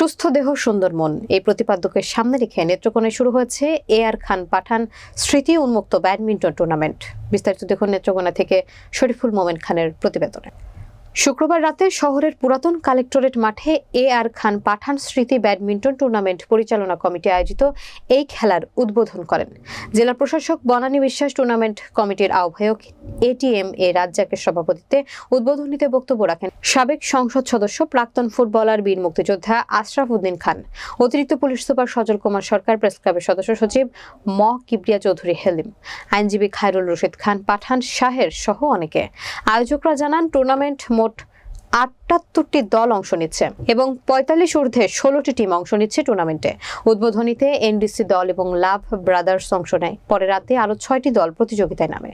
সুস্থ দেহ, সুন্দর মন। এই প্রতিপাদ্যকে সামনে রেখে নেত্রকোণে শুরু হয়েছে এ আর খান পাঠান স্মৃতি উন্মুক্ত ব্যাডমিন্টন টুর্নামেন্ট। বিস্তারিত দেখুন নেত্রকোনা থেকে শরীফুল মোমেন খানের প্রতিবেদনে। শুক্রবার রাতে শহরের পুরাতন কালেক্টরেট মাঠে এ আর খান পাঠান স্মৃতি ব্যাডমিন্টন টুর্নামেন্ট পরিচালনা কমিটি আয়োজিত এই খেলার উদ্বোধন করেন। জেলা প্রশাসক বনানী বিশ্বাস টুর্নামেন্ট কমিটির আহ্বায়ক এটিএম এ রাজ্জাকের সভাপতিত্বে উদ্বোধনীতে বক্তব্য রাখেন সাবেক সংসদ সদস্য প্রাক্তন ফুটবলার বীর মুক্তিযোদ্ধা আশরাফ উদ্দিন খান, অতিরিক্ত police super Sajal Kumar Sarkar, press ক্লাবের সদস্য সচিব ম কিবরিয়া চৌধুরী হেলিম, আইনজীবী খায়রুল রশিদ খান, পাঠান শাহের সহ অনেকে। আয়োজকরা জানান, টুর্নামেন্ট মোট আটাত্তরটি দল অংশ নিচ্ছে এবং পঁয়তাল্লিশ ঊর্ধ্বে ষোলোটি টিম অংশ নিচ্ছে টুর্নামেন্টে। উদ্বোধনীতে এনডিসি দল এবং লাভ ব্রাদার্স অংশ নেয়। পরে রাতে আরও ছয়টি দল প্রতিযোগিতায় নামে।